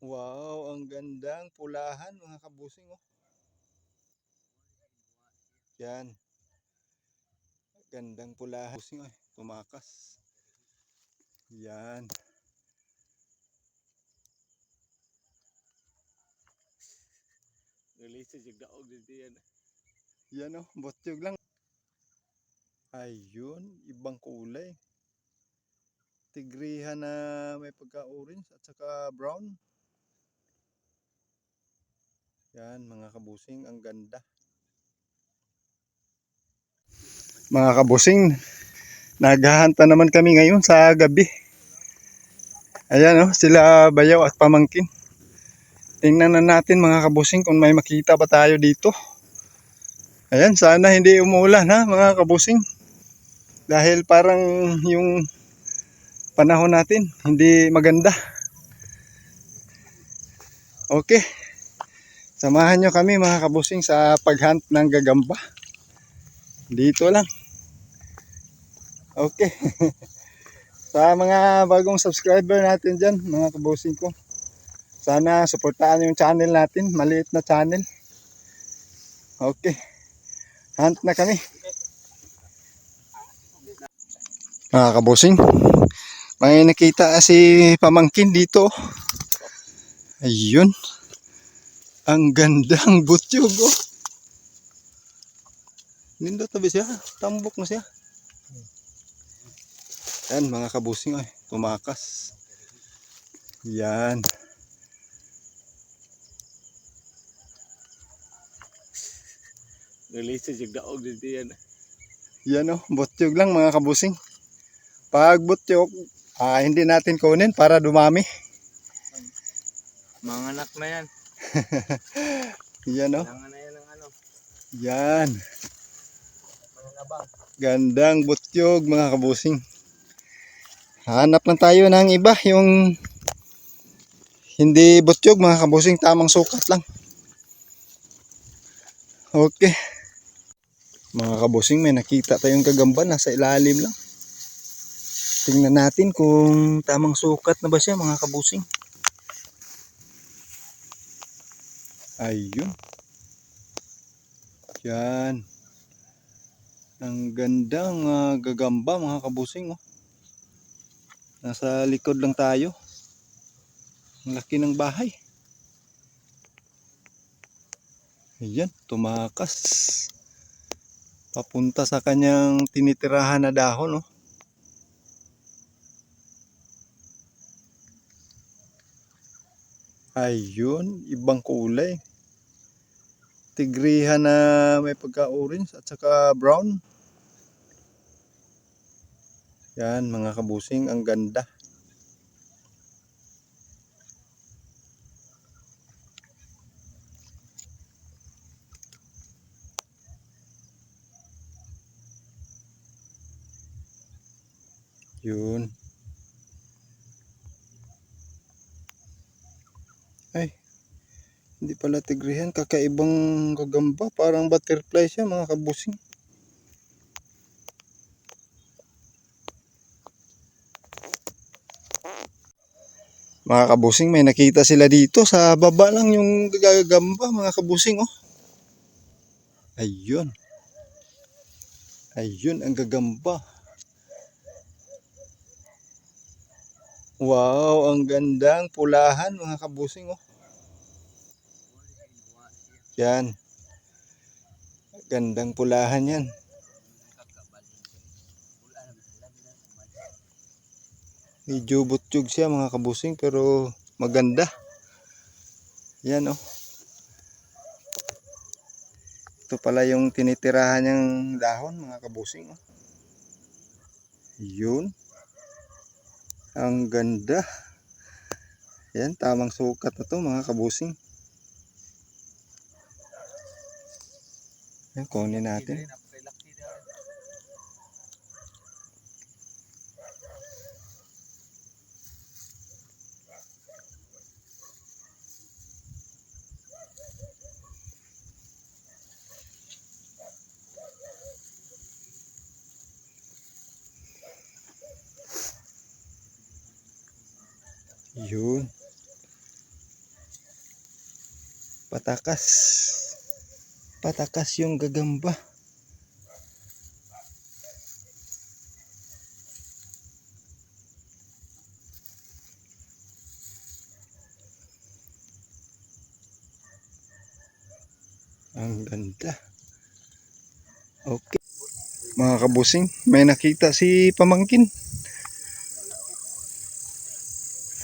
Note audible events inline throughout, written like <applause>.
Wow, ang gandang pulahan mga kabusing oh. Yan. Gandang pulahan. Busing oh, tumakas. Yan. Release yung daog dito yan. Yan oh, botyog lang. Ayun, ibang kulay. Tigrihan na may pagka-orange at saka brown. Yan, mga kabusing, ang ganda. Mga kabusing, naghahanta naman kami ngayon sa gabi. Ayan oh, sila bayaw at pamangkin. Tingnan na natin mga kabusing kung may makita pa tayo dito. Ayan, sana hindi umuulan ha mga kabusing. Dahil parang yung panahon natin hindi maganda. Okay. Samahan nyo kami mga kabusing sa paghunt ng gagamba. Dito lang. Okay. <laughs> sa mga bagong subscriber natin dyan, mga kabusing ko. Sana suportahan yung channel natin. Maliit na channel. Okay. Hunt na kami. Mga kabusing. May nakita si pamangkin dito. Ayun. Ang gandang <laughs> butyog oh. Nindot na ba siya? Tambok na siya. Yan mga kabusing ay tumakas. Yan. <laughs> Release yung daog dito yan. Yan oh, butyog lang mga kabusing. Pag butyog, ah, hindi natin kunin para dumami. Mga anak na yan. <laughs> Yan oh. Kailangan na yan ng ano. Yan. Mga nabang. Gandang butyog mga kabusing. Hanap lang tayo ng iba yung hindi butyog mga kabusing tamang sukat lang. Okay. Mga kabusing may nakita tayong kagamba nasa ilalim lang. Tingnan natin kung tamang sukat na ba siya mga kabusing. Ayun. Yan. Ang gandang ah, gagamba mga kabusing oh. Nasa likod lang tayo. Ang laki ng bahay. Ayan, tumakas. Papunta sa kanyang tinitirahan na dahon oh. Ayun, ibang kulay. Tigrihan na may pagka-orange at saka brown. Yan mga kabusing, ang ganda. Yun. Hindi pala tigrihan, kakaibang gagamba, parang butterfly siya mga kabusing. Mga kabusing, may nakita sila dito. Sa baba lang yung gagamba, mga kabusing, oh. Ayun. Ayun, ang gagamba. Wow, ang gandang pulahan, mga kabusing, oh. Yan. Gandang pulahan yan. Medyo butyog siya mga kabusing pero maganda. Yan oh. Ito pala yung tinitirahan niyang dahon mga kabusing oh. Yun. Ang ganda. Yan, tamang sukat na to mga kabusing. Yan, kunin natin. Yun. Patakas. Patakas yung gagamba. Ang ganda. Okay. Mga kabusing, may nakita si Pamangkin.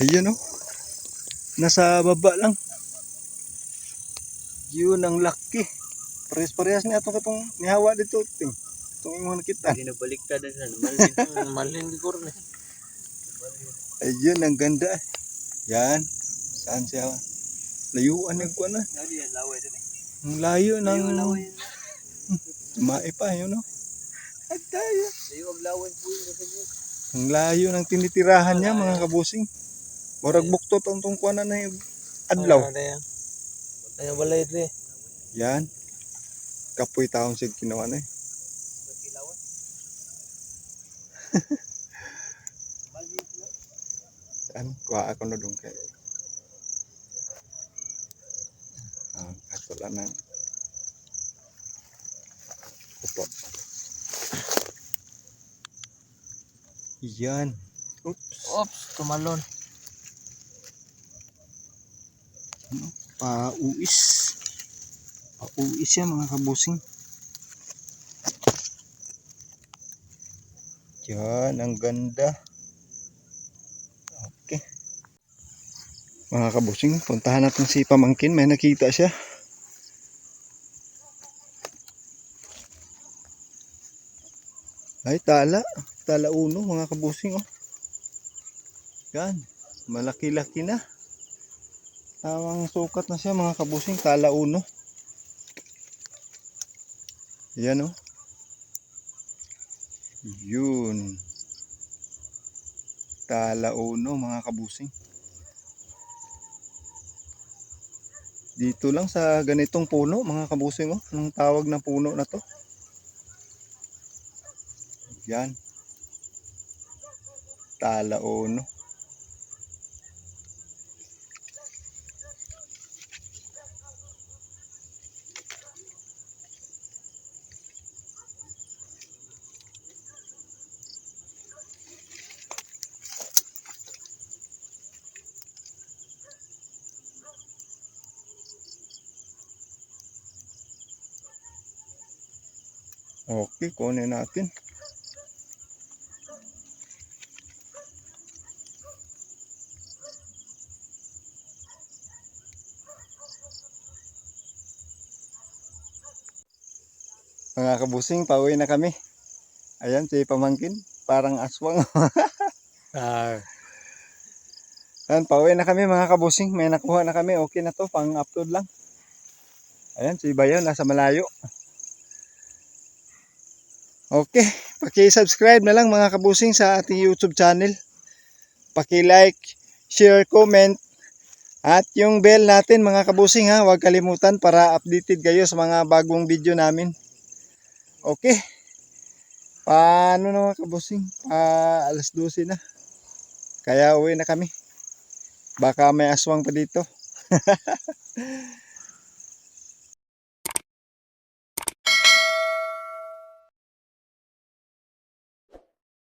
Ayun oh. Nasa baba lang. Yun ang laki. Pares-parehas niya itong katong nihawa dito. Ting. Itong imong nakita. Hindi na na. Malin, malin di kurne. Ayun, ang ganda. Yan. Saan siya? Layuan ng kuwan na. Eh. Ang layo ng... Tumae pa, yun no? At tayo. Layo ang laway po yun. Ang layo ng tinitirahan niya, mga kabusing. Murag buktot ang tong kuwan na na yung adlaw. Ano yan? Ano balay ito eh. Yan. Kapoy taon sig ginawa na eh. Yan, kuha ako na doon kay. Ah, lang na. Upo. Yan. Oops. Oops, tumalon. Pauis. Pauis yan mga kabusing. Yan, ang ganda. Okay. Mga kabusing, puntahan natin si Pamangkin. May nakita siya. Ay, tala. Tala uno, mga kabusing. Oh. Yan. Malaki-laki na. Tamang sukat na siya mga kabusing. Tala uno. Yan oh. Yun. Tala uno mga kabusing. Dito lang sa ganitong puno mga kabusing oh. Anong tawag na puno na to? Yan. Tala Okay, kunin natin. Mga kabusing, pauwi na kami. Ayan, si Pamangkin. Parang aswang. <laughs> Ah, Ayan, pauwi na kami mga kabusing. May nakuha na kami. Okay na to, pang upload lang. Ayan, si Bayo, nasa malayo. Okay, paki-subscribe na lang mga kabusing sa ating YouTube channel. Paki-like, share, comment. At yung bell natin mga kabusing ha, huwag kalimutan para updated kayo sa mga bagong video namin. Okay. Paano na mga kabusing? Pa alas 12 na. Kaya uwi na kami. Baka may aswang pa dito. <laughs>